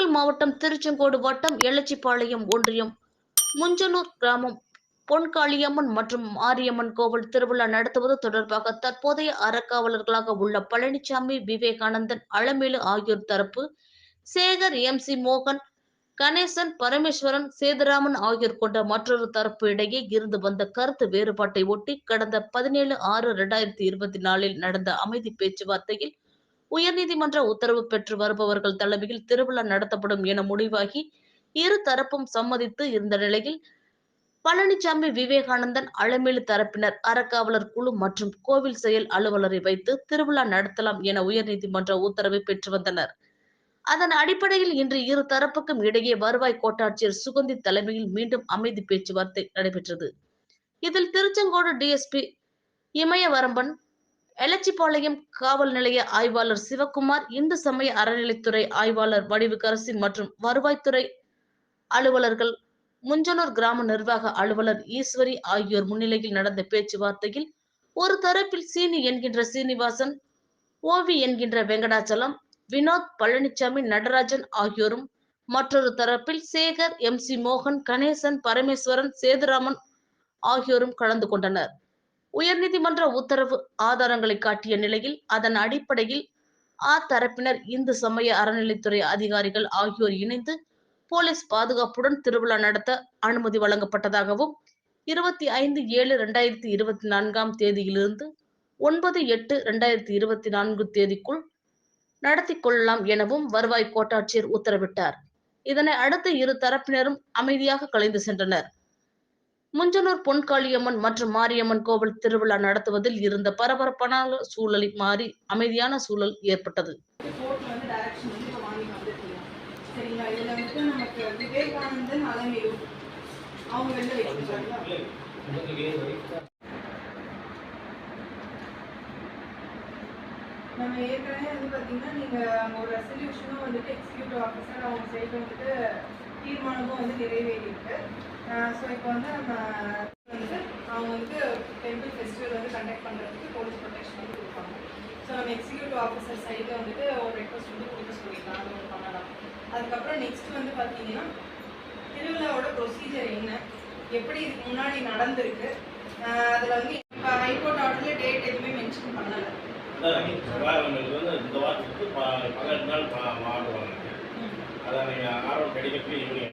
நாமக்கல் மாவட்டம் திருச்செங்கோடு வட்டம் எலச்சிபாளையம் ஒன்றியம் முஞ்சனூர் கிராமம். பொன்காளியம்மன் மற்றும் மாரியம்மன் கோவில் திருவிழா நடத்துவது தொடர்பாக தற்போதைய அறக்காவலர்களாக உள்ள பழனிசாமி விவேகானந்தன் அலமேலு ஆகியோர் தரப்பு சேகர் எம். சி. மோகன் கணேசன் பரமேஸ்வரன் சேதுராமன் ஆகியோர் கொண்ட மற்றொரு தரப்பு இடையே இருந்து வந்த கருத்து வேறுபாட்டை ஒட்டி கடந்த பதினேழு ஆறு இரண்டாயிரத்தி இருபத்தி நாலில் நடந்த அமைதி பேச்சுவார்த்தையில் உயர்நீதிமன்ற உத்தரவு பெற்று வருபவர்கள் தலைமையில் திருவிழா நடத்தப்படும் என முடிவாகி இரு தரப்பும் சம்மதித்து இருந்த நிலையில் பழனிசாமி விவேகானந்தன் அலமேலு தரப்பினர் அறக்காவலர் குழு மற்றும் கோவில் செயல் அலுவலரை வைத்து திருவிழா நடத்தலாம் என உயர்நீதிமன்ற உத்தரவை பெற்று வந்தனர். அதன் அடிப்படையில் இன்று இரு தரப்புக்கும் இடையே வருவாய் கோட்டாட்சியர் சுகந்தி தலைமையில் மீண்டும் அமைதி பேச்சுவார்த்தை நடைபெற்றது. இதில் திருச்செங்கோடு டிஎஸ்பி இமயவரம்பன் எலச்சிபாளையம் காவல் நிலைய ஆய்வாளர் சிவக்குமார் இந்து சமய அறநிலைத்துறை ஆய்வாளர் வடிவுக்கரசி மற்றும் வருவாய்த்துறை அலுவலர்கள் முஞ்சனூர் கிராம நிர்வாக அலுவலர் ஈஸ்வரி ஆகியோர் முன்னிலையில் நடந்த பேச்சுவார்த்தையில் ஒரு தரப்பில் சீனி என்கின்ற சீனிவாசன் ஓவி என்கின்ற வெங்கடாச்சலம் வினோத் பழனிசாமி நடராஜன் ஆகியோரும் மற்றொரு தரப்பில் சேகர் எம் சி மோகன் கணேசன் பரமேஸ்வரன் சேதுராமன் ஆகியோரும் கலந்து கொண்டனர். உயர்நீதிமன்ற உத்தரவு ஆதாரங்களை காட்டிய நிலையில் அதன் அடிப்படையில் ஆ தரப்பினர் இந்து சமய அறநிலைத்துறை அதிகாரிகள் ஆகியோர் இணைந்து போலீஸ் பாதுகாப்புடன் திருவிழா நடத்த அனுமதி வழங்கப்பட்டதாகவும் இருபத்தி ஐந்து ஏழு இரண்டாயிரத்தி இருபத்தி நான்காம் தேதியிலிருந்து ஒன்பது எட்டு இரண்டாயிரத்தி இருபத்தி நான்கு தேதிக்குள் நடத்தி கொள்ளலாம் எனவும் வருவாய் கோட்டாட்சியர் உத்தரவிட்டார். இதனை அடுத்து இரு தரப்பினரும் அமைதியாக கலைந்து சென்றனர். முஞ்சனூர் பொன்காளியம்மன் மற்றும் மாரியம்மன் கோவில் திருவிழா நடத்துவதில் இருந்த பரபரப்பான சூழலை மாறி அமைதியான சூழல் ஏற்பட்டது. நம்ம ஏற்கனவே வந்து பார்த்தீங்கன்னா நீங்கள் அங்கே ஒரு ரெசல்யூஷனும் வந்துட்டு எக்ஸிக்யூட்டிவ் ஆஃபீஸர் அவங்க சைடு வந்துட்டு தீர்மானமும் வந்து நிறைவேறியிருக்கு. ஸோ இப்போ வந்து நம்ம வந்து அவங்க வந்து டெம்பிள் ஃபெஸ்டிவல் வந்து கண்டக்ட் பண்ணுறதுக்கு போலீஸ் ப்ரொடெக்ஷன் வந்து கொடுப்பாங்க. ஸோ நம்ம எக்ஸிக்யூட்டிவ் ஆஃபீஸர் சைடில் வந்துட்டு ஒரு ரெக்வஸ்ட் வந்து கொடுக்க சொல்லிடலாம் அது ஒன்று பண்ணலாம். அதுக்கப்புறம் நெக்ஸ்ட் வந்து பார்த்தீங்கன்னா திருவிழாவோட ப்ரொசீஜர் என்ன? எப்படி இதுக்கு முன்னாடி நடந்திருக்கு? அதில் வந்து இப்போ ஹைகோர்ட் ஆர்டரில் டேட் எதுவுமே மென்ஷன் பண்ணலை. இந்த வாரத்துக்கு பதினெட்டு நாள் பா- அதான் நீங்கள் ஆர்வம் கிடைக்கிறதுக்கு ஈவினிங்